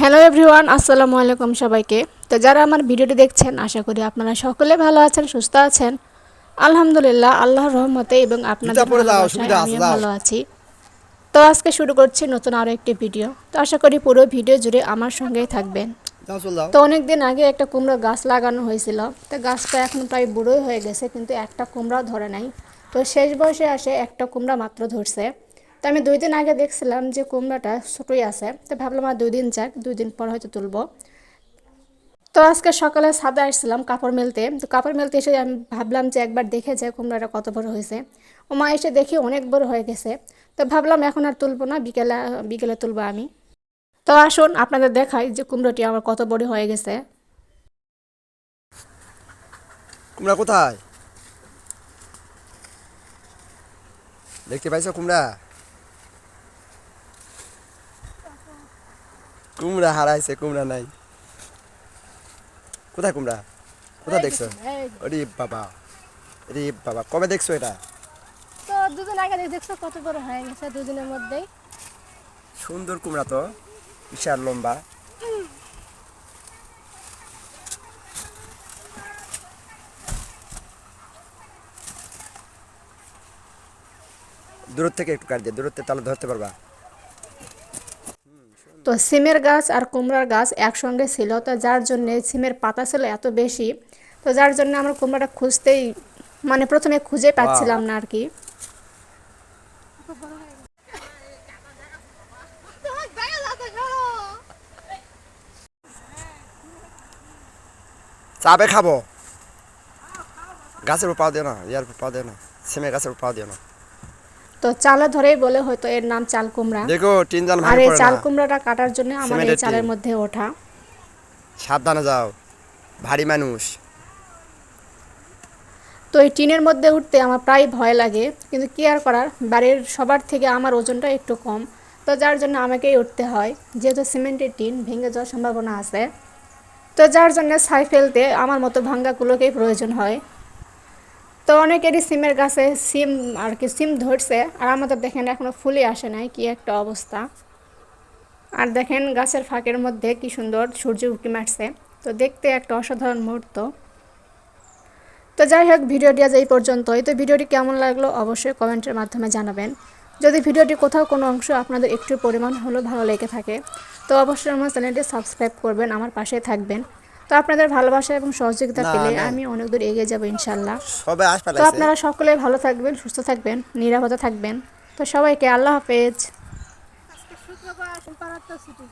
Hello everyone আসসালামু আলাইকুম সবাইকে। তো যারা আমার ভিডিওটি দেখছেন আশা করি আপনারা সকলে ভালো আছেন সুস্থ আছেন। আলহামদুলিল্লাহ আল্লাহর রহমতে এবং আপনাদের আমিও ভালো আছি। তো আজকে শুরু করছি নতুন আরও একটি ভিডিও। তো আশা করি পুরো ভিডিও জুড়ে আমার সঙ্গেই থাকবেন। তো অনেক দিন আগে একটা কুমড়ো গাছ লাগানো হয়েছিল। তো গাছটা এখন প্রায় বুড়োই হয়ে গেছে কিন্তু একটা কুমড়াও ধরে নাই। তো শেষ বয়সে আসে একটা কুমড়া মাত্র ধরছে। তো আমি দুই দিন আগে দেখছিলাম যে কুমড়াটা ছোটোই আছে, তো ভাবলাম আর দুই দিন যাক, দুই দিন পর হয়তো তুলবো। তো আজকে সকালে ছাদে আসছিলাম কাপড় মেলতে, তো কাপড় মেলতে এসে আমি ভাবলাম যে একবার দেখে যায় কুমড়াটা কত বড় হয়েছে। ও মা এসে দেখি অনেক বড় হয়ে গেছে, তো ভাবলাম এখন আর তুলবো না, বিকেলে বিকেলে তুলবো আমি। তো আসুন আপনাদের দেখাই যে কুমড়োটি আমার কত বড় হয়ে গেছে। কুমড়া কোথায়? দেখতে পাইছো কুমড়া? কুমড়া হারাইছে কুমড়া নাই। কোথায় কুমড়া? কোথায় দেখছ? আরে বাবা আরে বাবা কবে দেখছ এটা? তো দুদিন আগে দেখছ কত বড় হয়ে গেছে দুদিনের মধ্যেই। সুন্দর কুমড়া তো বিশাল লম্বা। দূর থেকে একটু কাট দিয়ে দূরত্বে তাহলে ধরতে পারবা। তো সিমের গাছ আর কুমড়ার গাছ একসঙ্গে ছিল তো যার জন্যে সিমের পাতা ছিল এত বেশি তো যার জন্য আমরা কুমড়াটা খুঁজতেই মানে প্রথমে খুঁজে পাচ্ছিলাম না আর কি চাপে খাব। গাছের উপর পাও দিও না ইয়ার উপর পাও দিও না সিমের গাছের উপর পাও দিও না। তো চালে ধরেই বলে হয়তো এর নাম চাল কুমড়া। দেখো টিন জান আর এই চাল কুমড়াটা কাটার জন্য আমার এই চালের মধ্যে ওঠা। সাবধানে যাও ভারী মানুষ। তো এই টিনের মধ্যে উঠতে আমার প্রায় ভয় লাগে কিন্তু কি আর করার? বাড়ির সবার থেকে আমার ওজনটা একটু কম তো যার জন্য আমাকেই উঠতে হয়। যেহেতু সিমেন্টের টিন ভেঙে যাওয়ার সম্ভাবনা আছে তো যার জন্য ছাই ফেলতে আমার মতো ভাঙ্গাগুলোকেই প্রয়োজন হয়। অনেকেরই সিমের গাছে সিম আর কি, সিম ধরছে, আর আমাদের দেখেন এখনও ফুলে আসে নাই, কি একটা অবস্থা। আর দেখেন গাছের ফাঁকের মধ্যে কি সুন্দর সূর্য উঁকি মারছে। তো দেখতে একটা অসাধারণ মুহূর্ত। তো যাই হোক, ভিডিওটি আজ এই পর্যন্তই। তো ভিডিওটি কেমন লাগল অবশ্যই কমেন্টের মাধ্যমে জানাবেন। যদি ভিডিওটি কোথাও কোনো অংশ আপনাদের একটু পরিমাণ হলেও ভালো লেগে থাকে, তো অবশ্যই আমার চ্যানেলটি সাবস্ক্রাইব করবেন, আমার পাশে থাকবেন। তো আপনাদের ভালোবাসা এবং সহযোগিতা পেলে আমি অনেক দূর এগিয়ে যাব ইনশাল্লাহ। সবে আস তো আপনারা সকলে ভালো থাকবেন সুস্থ থাকবেন নিরাপদে থাকবেন। তো সবাইকে আল্লাহ হাফেজ। শুক্রবার পাড়ার তো ছুটি।